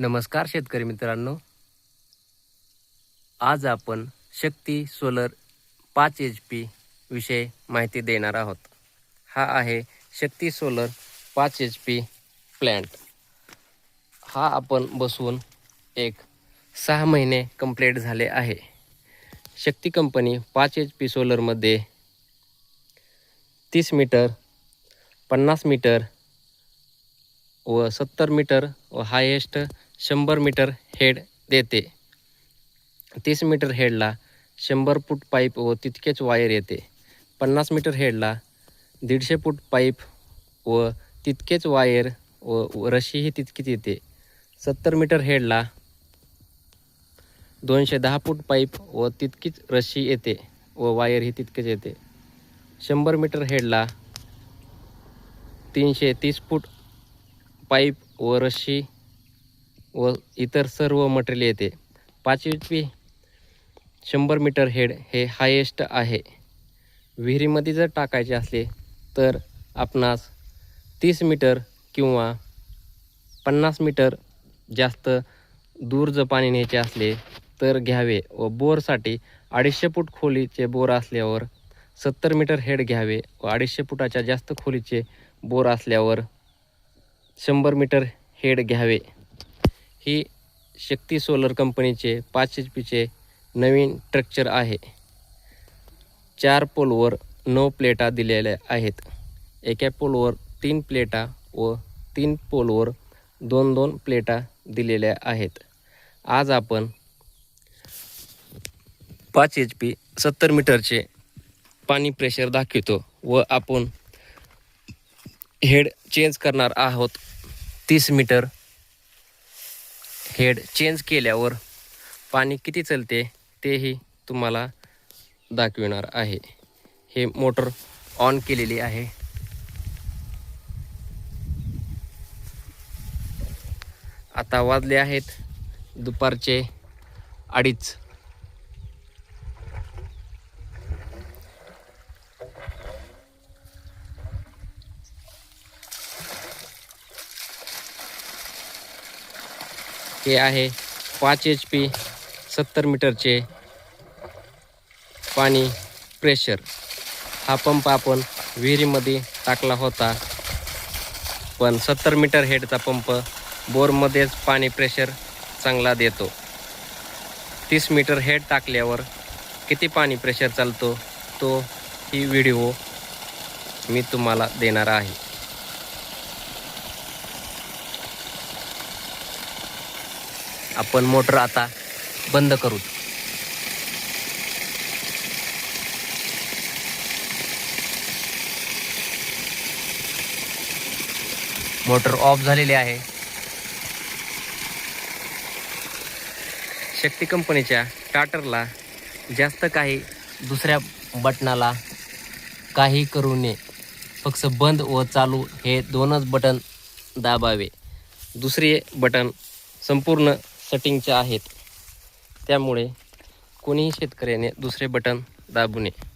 नमस्कार शेतकरी मित्रांनो. आज आपण शक्ती सोलर पाच एच पी विषयी माहिती देणार आहोत. हा आहे शक्ती सोलर पाच एच पी प्लॅन्ट हा आपण बसून एक सहा महिने कंप्लीट झाले आहे. शक्ती कंपनी पाच एच पी सोलरमध्ये तीस मीटर पन्नास मीटर व सत्तर मीटर व हायेस्ट शंभर मीटर हेड देते. तीस मीटर हेडला शंभर फूट पाईप व तितकेच वायर येते. पन्नास मीटर हेडला दीडशे फूट पाईप व तितकेच वायर व रशीही तितकीच येते. सत्तर मीटर हेडला दोनशे दहा फूट पाईप व तितकीच रशी येते व वायरही तितकेच येते. शंभर मीटर हेडला तीनशे तीस फूट पाईप व रशी व इतर सर्व मटेरियल येते. पाच एच पी शंभर मीटर हेड हे हायेस्ट आहे. विहिरीमध्ये जर टाकायचे असले तर आपणास तीस मीटर किंवा पन्नास मीटर जास्त दूर जर पाणी न्यायचे असले तर घ्यावे व बोरसाठी अडीचशे फूट खोलीचे बोर असल्यावर सत्तर मीटर हेड घ्यावे व अडीचशे फुटाच्या जास्त खोलीचे बोर असल्यावर शंभर मीटर हेड घ्यावे. ही शक्ती सोलर कंपनीचे पाच एच पीचे नवीन स्ट्रक्चर आहे. चार पोलवर नऊ प्लेटा दिलेल्या आहेत. एका पोलवर तीन प्लेटा व तीन पोलवर दोन दोन प्लेटा दिलेल्या आहेत. आज आपण पाच एच पी सत्तर मीटरचे पाणी प्रेशर दाखवतो व आपण हेड चेंज करणार आहोत तीस मीटर हेड चेंज केल्यावर पाणी किती चलते तेही तुम्हाला दाखविणार आहे. हे मोटर ऑन केलेली आहे. आता वाजले आहेत दुपारचे अडीच. हे आहे पाच एच पी सत्तर मीटरचे पाणी प्रेशर हा पंप आपण विहिरीमध्ये टाकला होता. पण सत्तर मीटर हेडचा पंप बोरमध्येच पाणी प्रेशर चांगला देतो. तीस मीटर हेड टाकल्यावर किती पाणी प्रेशर चालतो तो ही व्हिडिओ मी तुम्हाला देणार आहे. आपण मोटर आता बंद करू. मोटर ऑफ झालेली आहे. शक्ती कंपनीच्या टाटरला जास्त काही दुसऱ्या बटनाला काही करू नये. फक्त बंद व चालू हे दोनच बटन दाबावे. दुसरे बटन संपूर्ण सेटिंगच्या आहेत. त्यामुळे कोणीही शेतकऱ्याने दुसरे बटन दाबू नये.